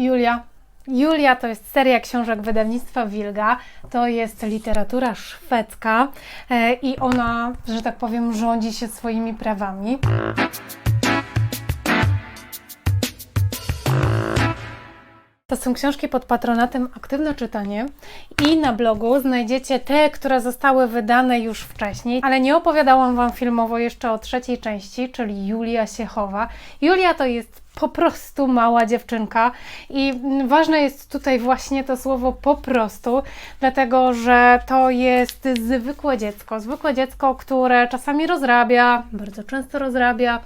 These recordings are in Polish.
Julia. Julia to jest seria książek wydawnictwa Wilga. To jest literatura szwedzka e, i ona, że tak powiem, rządzi się swoimi prawami. To są książki pod patronatem Aktywne Czytanie i na blogu znajdziecie te, które zostały wydane już wcześniej, ale nie opowiadałam Wam filmowo jeszcze o trzeciej części, czyli Julia się chowa. Julia to jest po prostu mała dziewczynka i ważne jest tutaj właśnie to słowo po prostu, dlatego że to jest zwykłe dziecko, zwykłe dziecko, które czasami rozrabia, bardzo często rozrabia,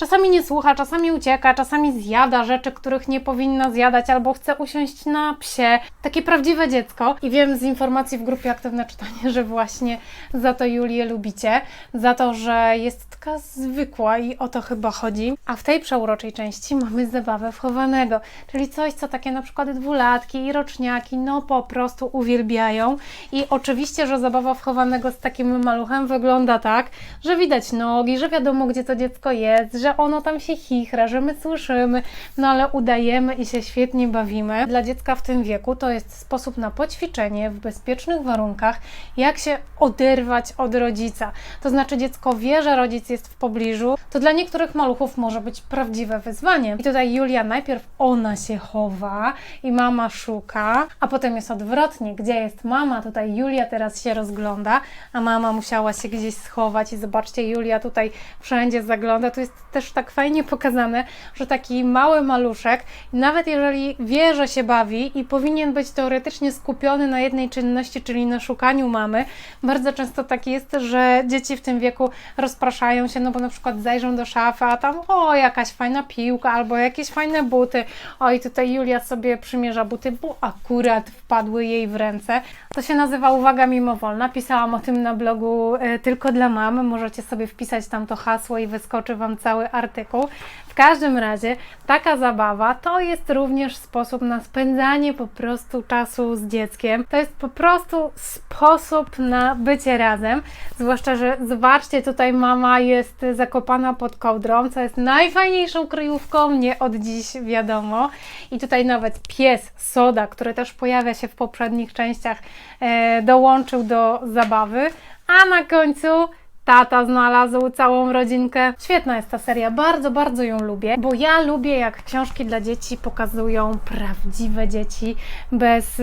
Czasami nie słucha, czasami ucieka, czasami zjada rzeczy, których nie powinna zjadać, albo chce usiąść na psie. Takie prawdziwe dziecko. I wiem z informacji w grupie Aktywne Czytanie, że właśnie za to Julię lubicie, za to, że jest taka zwykła i o to chyba chodzi. A w tej przeuroczej części mamy zabawę wchowanego, czyli coś, co takie na przykład dwulatki i roczniaki no po prostu uwielbiają. I oczywiście, że zabawa wchowanego z takim maluchem wygląda tak, że widać nogi, że wiadomo, gdzie to dziecko jest, że ono tam się chichra, że my słyszymy, no ale udajemy i się świetnie bawimy. Dla dziecka w tym wieku to jest sposób na poćwiczenie w bezpiecznych warunkach, jak się oderwać od rodzica. To znaczy dziecko wie, że rodzic jest w pobliżu. To dla niektórych maluchów może być prawdziwe wyzwanie. I tutaj Julia najpierw ona się chowa i mama szuka, a potem jest odwrotnie, gdzie jest mama, tutaj Julia teraz się rozgląda, a mama musiała się gdzieś schować i zobaczcie, Julia tutaj wszędzie zagląda. Tu jest też tak fajnie pokazane, że taki mały maluszek, nawet jeżeli wie, że się bawi i powinien być teoretycznie skupiony na jednej czynności, czyli na szukaniu mamy, bardzo często tak jest, że dzieci w tym wieku rozpraszają się, no bo na przykład zajrzą do szafy, a tam o, jakaś fajna piłka albo jakieś fajne buty. Oj, tutaj Julia sobie przymierza buty, bo akurat wpadły jej w ręce. To się nazywa Uwaga Mimowolna. Pisałam o tym na blogu e, tylko dla mam. Możecie sobie wpisać tam to hasło i wyskoczy Wam cały artykuł. W każdym razie taka zabawa to jest również sposób na spędzanie po prostu czasu z dzieckiem. To jest po prostu sposób na bycie razem. Zwłaszcza, że zobaczcie, tutaj mama jest zakopana pod kołdrą, co jest najfajniejszą kryjówką, nie od dziś wiadomo. I tutaj nawet pies Soda, który też pojawia się w poprzednich częściach, e, dołączył do zabawy. A na końcu Tata znalazł całą rodzinkę. Świetna jest ta seria, bardzo, bardzo ją lubię, bo ja lubię, jak książki dla dzieci pokazują prawdziwe dzieci, bez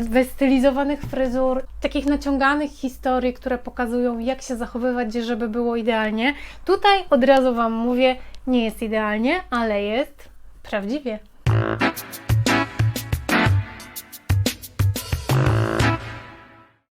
wystylizowanych fryzur, takich naciąganych historii, które pokazują, jak się zachowywać, żeby było idealnie. Tutaj od razu Wam mówię, nie jest idealnie, ale jest prawdziwie.